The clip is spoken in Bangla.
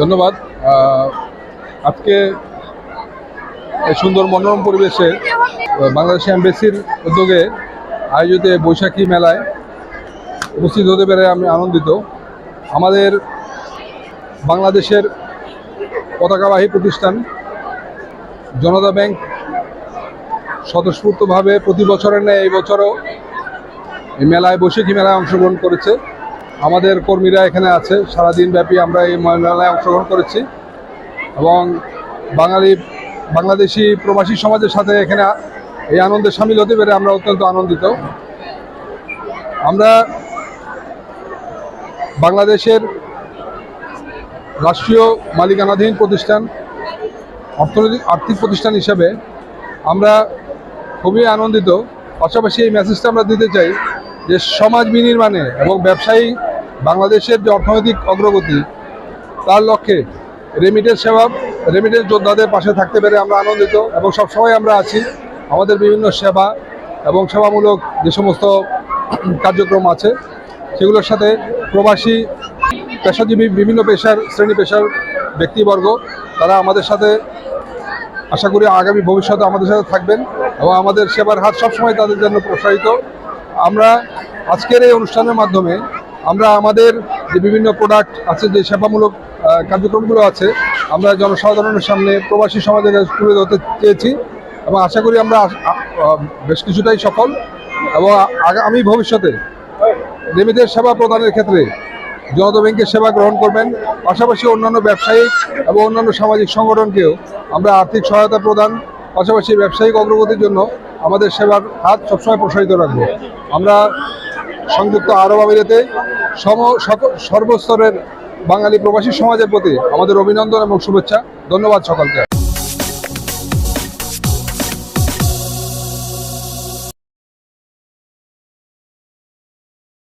ধন্যবাদ। আজকে সুন্দর মনোরম পরিবেশে বাংলাদেশ এম্বাসির উদ্যোগে আয়োজিত বৈশাখী মেলায় উপস্থিত হতে পেরে আমি আনন্দিত। আমাদের বাংলাদেশের পতাকাবাহী প্রতিষ্ঠান, জনতা ব্যাংক স্বতঃস্ফূর্তভাবে প্রতি বছরের ন্যায় এই বছরও এই মেলায় বৈশাখী মেলায় অংশগ্রহণ করেছে। আমাদের কর্মীরা এখানে আছে। সারাদিন ব্যাপী আমরা এই মেলায় অংশগ্রহণ করেছি। এবং বাঙালি, বাংলাদেশি প্রবাসী সমাজের সাথে এখানে এই আনন্দে সামিল হতে পেরে আমরা অত্যন্ত আনন্দিত। আমরা বাংলাদেশের রাষ্ট্রীয় মালিকানাধীন প্রতিষ্ঠান, অর্থনৈতিক, আর্থিক প্রতিষ্ঠান হিসাবে আমরা খুবই আনন্দিত। পাশাপাশি এই মেসেজটা আমরা দিতে চাই যে সমাজ বিনির্মাণে এবং ব্যবসায়ী বাংলাদেশের যে অর্থনৈতিক অগ্রগতি, তার লক্ষ্যে রেমিটেন্স সেবা রেমিটেন্স যোদ্ধাদের পাশে থাকতে পেরে আমরা আনন্দিত এবং সবসময় আমরা আছি। আমাদের বিভিন্ন সেবা এবং সেবামূলক যে সমস্ত কার্যক্রম আছে, সেগুলোর সাথে প্রবাসী, পেশাজীবী, বিভিন্ন পেশার, শ্রেণি পেশার ব্যক্তিবর্গ, তারা আমাদের সাথে আশা করি আগামী ভবিষ্যতে আমাদের সাথে থাকবেন এবং আমাদের সেবার হাত সবসময় তাদের জন্য প্রসারিত। আমরা আজকের এই অনুষ্ঠানের মাধ্যমে আমরা আমাদের যে বিভিন্ন প্রোডাক্ট আছে, যে সেবামূলক কার্যক্রমগুলো আছে, আমরা জনসাধারণের সামনে প্রবাসী সমাজের তুলে ধরতে চেয়েছি এবং আশা করি আমরা বেশ কিছুটাই সফল এবং আগামী ভবিষ্যতে রেমিটেন্স সেবা প্রদানের ক্ষেত্রে জনতা ব্যাংকের সেবা গ্রহণ করবেন, পাশাপাশি অন্যান্য ব্যবসায়িক এবং অন্যান্য সামাজিক সংগঠনকেও আমরা আর্থিক সহায়তা প্রদান, পাশাপাশি ব্যবসায়িক অগ্রগতির জন্য আমাদের সেবার হাত সবসময় প্রসারিত রাখব। আমরা সংযুক্ত আরব আমিরাতে সম সর্বস্তরের বাঙালি প্রবাসী সমাজের প্রতি আমাদের অভিনন্দন এবং শুভেচ্ছা। ধন্যবাদ সকলকে।